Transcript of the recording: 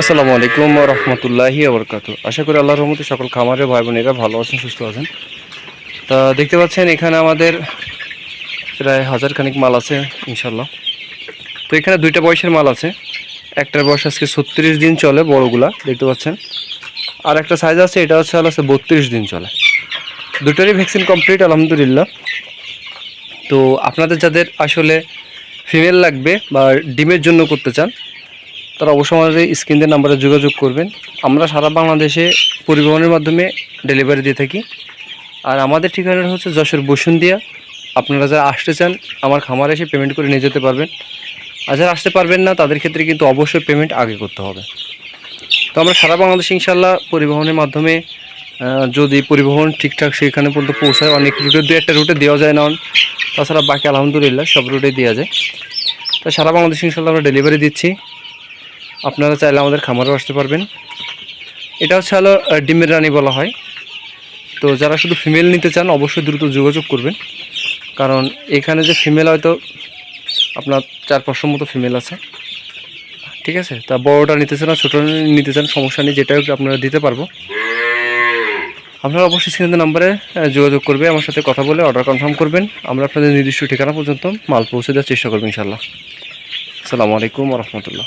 আসসালামু আলাইকুম রহমতুল্লাহি আবরকাত আশা করি আল্লাহর রহমতে সকল খামারের ভাই বোনেরা ভালো আছেন, সুস্থ আছেন। তা দেখতে পাচ্ছেন, এখানে আমাদের প্রায় হাজার খানিক মাল আছে ইনশাল্লাহ তো এখানে দুইটা বয়সের মাল আছে। একটার বয়স আজকে ছত্রিশ দিন চলে, বড়গুলা, দেখতে পাচ্ছেন। আর একটা সাইজ আছে, এটা হচ্ছে হলো বত্রিশ দিন চলে। দুটোরই ভ্যাকসিন কমপ্লিট আলহামদুলিল্লাহ। তো আপনাদের যাদের আসলে ফিমেল লাগবে বা ডিমের জন্য করতে চান তারা অবশ্যই আমাদের স্ক্রিনের নাম্বারে যোগাযোগ করবেন। আমরা সারা বাংলাদেশে পরিবহনের মাধ্যমে ডেলিভারি দিয়ে থাকি। আর আমাদের ঠিকানা হচ্ছে যশোর বসুন্দিয়া আপনারা যারা আসতে চান, আমার খামারে এসে পেমেন্ট করে নিয়ে যেতে পারবেন। আর যারা আসতে পারবেন না, তাদের ক্ষেত্রে কিন্তু অবশ্যই পেমেন্ট আগে করতে হবে। তো আমরা সারা বাংলাদেশে ইনশাল্লাহ পরিবহনের মাধ্যমে যদি পরিবহন ঠিকঠাক সেখানে পর্যন্ত পৌঁছায়, অনেক রুটে, দু একটা রুটে দেওয়া যায় না। তাছাড়া বাকি আলহামদুলিল্লাহ সব রুটে দেওয়া যায়। তো সারা বাংলাদেশে ইনশাল্লাহ আমরা ডেলিভারি দিচ্ছি। আপনারা চাইলে আমাদের খামারেও আসতে পারবেন। এটা হচ্ছে হলো ডিমের রানী বলা হয়। তো যারা শুধু ফিমেল নিতে চান, অবশ্যই দ্রুত যোগাযোগ করবেন। কারণ এখানে যে ফিমেল হয়তো আপনার চার পাঁচশো মতো ফিমেল আছে। ঠিক আছে? তা বড়োটা নিতে চান ছোটো নিতে চান, সমস্যা নেই যেটা হোক আপনারা দিতে পারব। আপনারা অবশ্যই স্ক্রিনের নাম্বারে যোগাযোগ করবে, আমার সাথে কথা বলে অর্ডার কনফার্ম করবেন। আমরা আপনাদের নির্দিষ্ট ঠিকানা পর্যন্ত মাল পৌঁছে দেওয়ার চেষ্টা করব ইনশাল্লাহ আসসালামু আলাইকুম রহমতুল্লাহ।